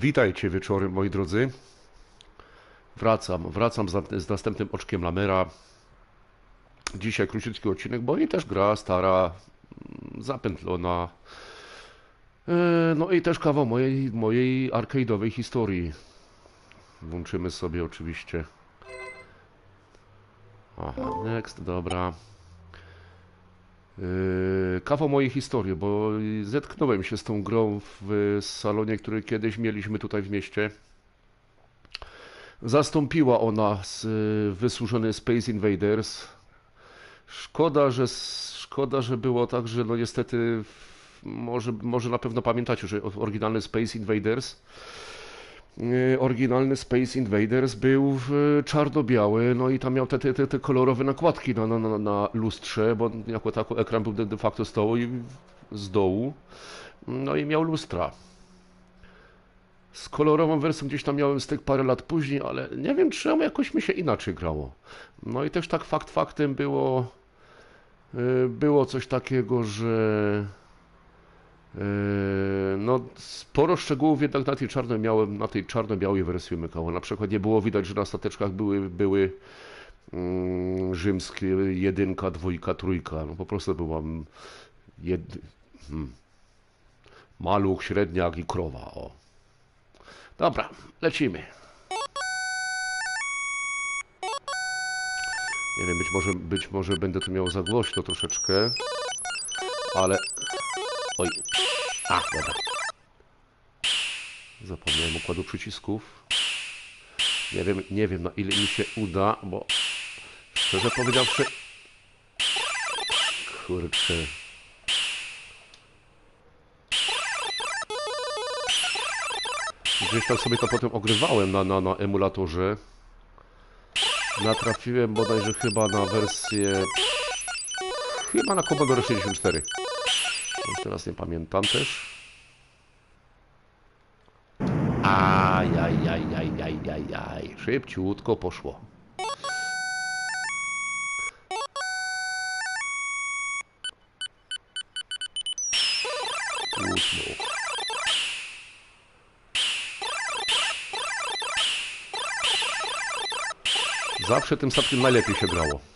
Witajcie wieczorem, moi drodzy. Wracam, wracam z, z następnym oczkiem Lamera. Dzisiaj króciutki odcinek, bo i też gra stara, mm, zapętlona. E, No i też kawał mojej, mojej arcade'owej historii. Włączymy sobie oczywiście. Aha, next, dobra. Yy, kawał mojej historii, bo zetknąłem się z tą grą w salonie, który kiedyś mieliśmy tutaj w mieście. Zastąpiła ona z y, wysłużony Space Invaders. Szkoda, że szkoda, że było tak, że no niestety może, może na pewno pamiętacie, że oryginalny Space Invaders oryginalny Space Invaders był w czarno-biały, no i tam miał te, te, te, kolorowe nakładki na, na, na, lustrze, bo jako tako ekran był de, facto z dołu, z dołu, no i miał lustra. Z kolorową wersją gdzieś tam miałem styk parę lat później, ale nie wiem czemu jakoś mi się inaczej grało. No i też tak fakt faktem było, y, było coś takiego, że No, sporo szczegółów jednak na tej czarno miałem, na tej czarno-białej wersji umykało. Na przykład nie było widać, że na stateczkach były, były mm, rzymskie jedynka, dwójka, trójka. No po prostu byłam jed... hmm. maluch, średniak i krowa. O. Dobra, lecimy. Nie wiem, być może, być może będę tu miał za głośno troszeczkę, ale... Oj, a, dobra. Zapomniałem układu przycisków. Nie wiem, nie wiem na ile mi się uda, bo szczerze powiedziawszy... Kurczę. Gdzieś tam sobie to potem ogrywałem na, na, na emulatorze. Natrafiłem bodajże chyba na wersję... Chyba na Commodore 64. Teraz nie pamiętam też. Ajajajajajajaj. Szybciutko poszło. Zawsze tym statkiem najlepiej się grało.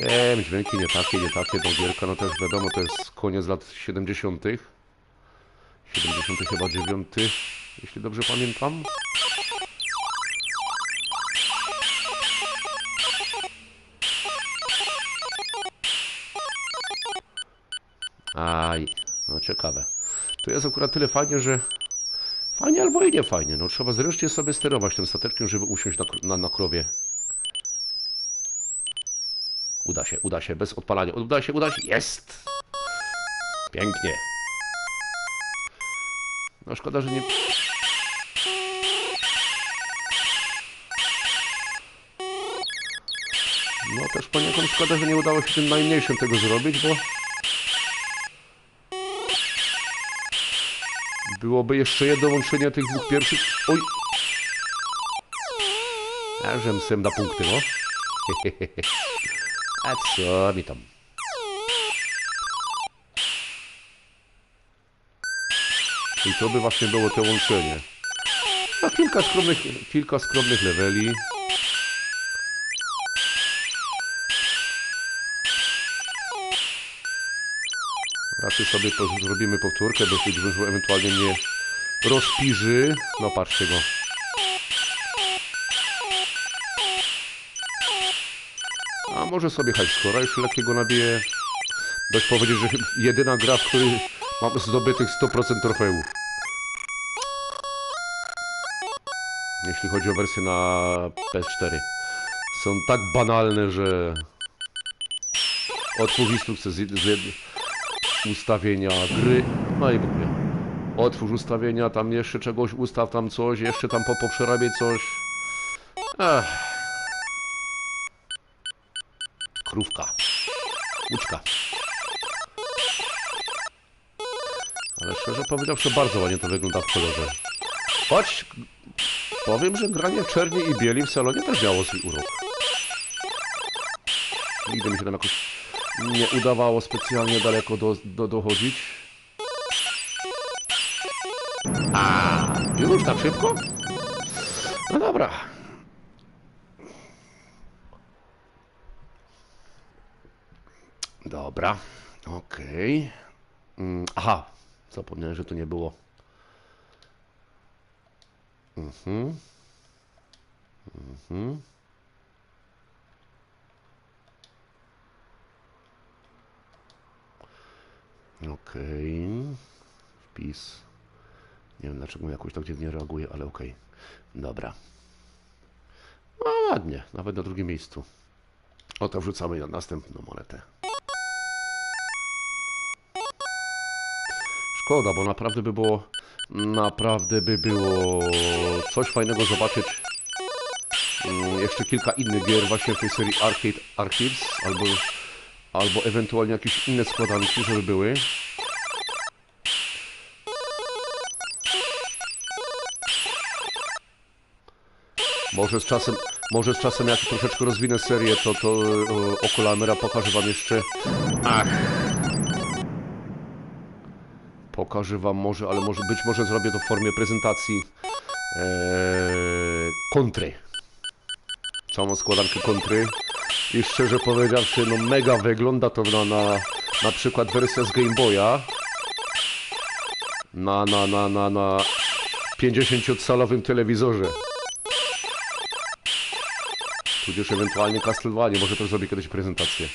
Wiem, dźwięki nie takie, nie takie, bo gierka, no też wiadomo, to jest koniec lat 70. 70 chyba 9, jeśli dobrze pamiętam. Aj, no ciekawe. Tu jest akurat tyle fajnie, że fajnie albo i nie fajnie. No trzeba zresztą sobie sterować tym stateczkiem, żeby usiąść na, na, na krowie. Uda się, uda się, bez odpalania. Uda się, uda się. Jest! Pięknie. No szkoda, że nie... No też poniekąd szkoda, że nie udało się tym najmniejszym tego zrobić, bo... Byłoby jeszcze jedno łączenie tych dwóch pierwszych... Oj! Ja żem na punkty, no. A co mi tam? I to by właśnie było to łączenie. A kilka skromnych, kilka skromnych leveli. Raczej sobie zrobimy powtórkę, bo się ewentualnie nie rozpiży. No patrzcie go. A może sobie hajs skora już lekkiego nabiję. Dość powiedzieć, że jedyna gra, w której mam zdobytych 100% trofeów. Jeśli chodzi o wersję na PS4. Są tak banalne, że otwórz instrukcję z, z ustawienia gry. No i ogóle. Otwórz ustawienia, tam jeszcze czegoś ustaw, tam coś, jeszcze tam po, poprzerabiaj coś. Ech. Krówka. Łuczka. Ale szczerze powiedziawszy, bardzo ładnie to wygląda w kolorze. Choć powiem, że granie czerni i bieli w salonie też miało swój urok. Nigdy mi się tam jakoś nie udawało specjalnie daleko do, do, dochodzić. A, już tak szybko? No dobra. Dobra, okej. Mm, Aha, zapomniałem, że to nie było. Mhm. Mhm. Okej. Wpis. Nie wiem dlaczego jakoś tak dziwnie reaguje, ale okej. Dobra. No ładnie, nawet na drugim miejscu. Oto wrzucamy na następną monetę. Szkoda, bo naprawdę by było naprawdę by było coś fajnego zobaczyć Mm, jeszcze kilka innych gier właśnie w tej serii Arcade Archives albo, albo ewentualnie jakieś inne składanki, żeby były. Może z czasem, może z czasem jak troszeczkę rozwinę serię, to, to e, Okolamera pokażę wam jeszcze... Ach! Pokażę wam może, ale może być może zrobię to w formie prezentacji e, kontry. Całą składankę kontry. I szczerze powiedziawszy, no mega wygląda to na, na, na przykład wersja z Game Boya. Na, na, na, na, na 50-calowym telewizorze. Tudzież ewentualnie Castlevania, może też zrobię kiedyś prezentację.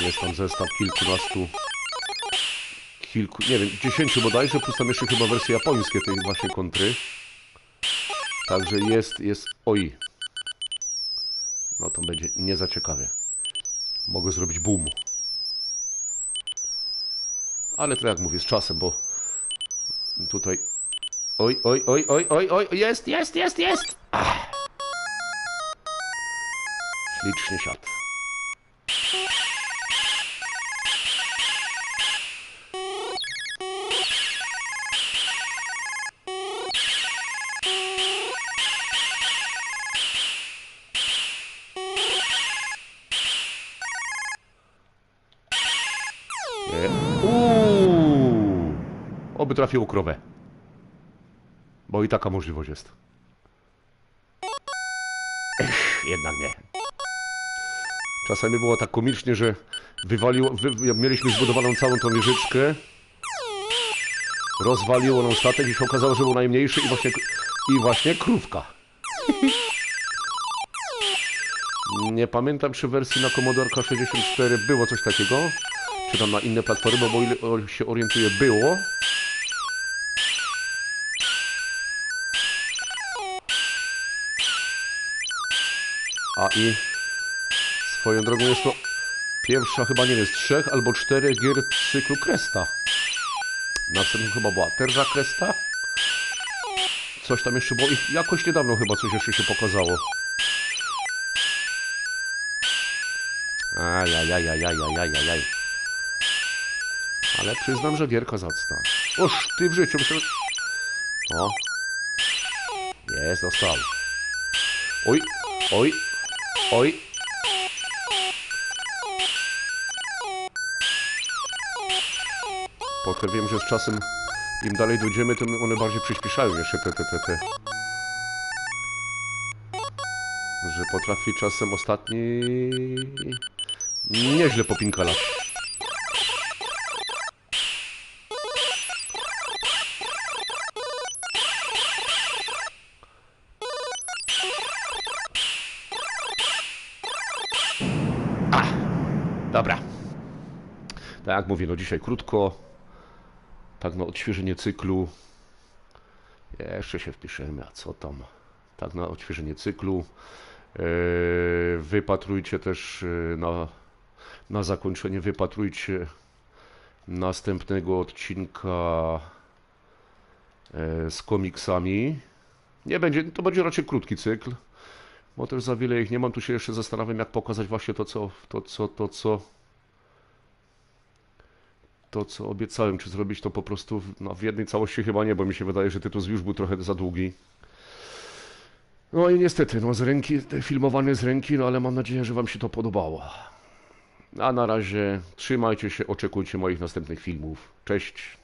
Jest tam zestaw kilkunastu, kilku, nie wiem, dziesięciu bodajże, plus tam jeszcze chyba wersje japońskie tej właśnie kontry. Także jest, jest, oj. No to będzie nie za ciekawe. Mogę zrobić boom. Ale to jak mówię, z czasem, bo tutaj... Oj, oj, oj, oj, oj, oj, jest, jest, jest, jest! Ach. Ślicznie. Trafił krowę. Bo i taka możliwość jest. Ech, jednak nie. Czasami było tak komicznie, że wywaliło, wy, mieliśmy zbudowaną całą tą wieżyczkę. Rozwaliło nam statek i się okazało, że był najmniejszy i właśnie, i właśnie krówka. Nie pamiętam, czy w wersji na Commodore 64 było coś takiego czy tam na inne platformy, bo o ile się orientuję było. I swoją drogą jest to pierwsza chyba, nie wiem, z trzech albo czterech gier w cyklu Kresta. Następnym chyba była Terza Kresta. Coś tam jeszcze było i jakoś niedawno chyba coś jeszcze się pokazało. Ajajajajajajajaj. Ale przyznam, że gierka zacna. Oż, ty w życiu myślę... O. Jest, dostał. Oj, oj, oj. Potem wiem, że z czasem im dalej dojdziemy, tym one bardziej przyspieszają jeszcze te, te, te, te. Że potrafi czasem ostatni... Nieźle popinkalać. Dobra. Tak jak mówię, no dzisiaj krótko. Tak na odświeżenie cyklu. Jeszcze się wpiszemy, a co tam? Tak na odświeżenie cyklu. Eee, Wypatrujcie też e, na, na zakończenie, wypatrujcie następnego odcinka e, z komiksami. Nie będzie, to będzie raczej krótki cykl, bo też za wiele ich nie mam. Tu się jeszcze zastanawiam, jak pokazać właśnie to, co, to, co, to, co to, co obiecałem, czy zrobić to po prostu w, no, w jednej całości chyba nie, bo mi się wydaje, że tytuł już był trochę za długi. No i niestety, no z ręki, filmowane z ręki, no ale mam nadzieję, że Wam się to podobało. A na razie trzymajcie się, oczekujcie moich następnych filmów. Cześć.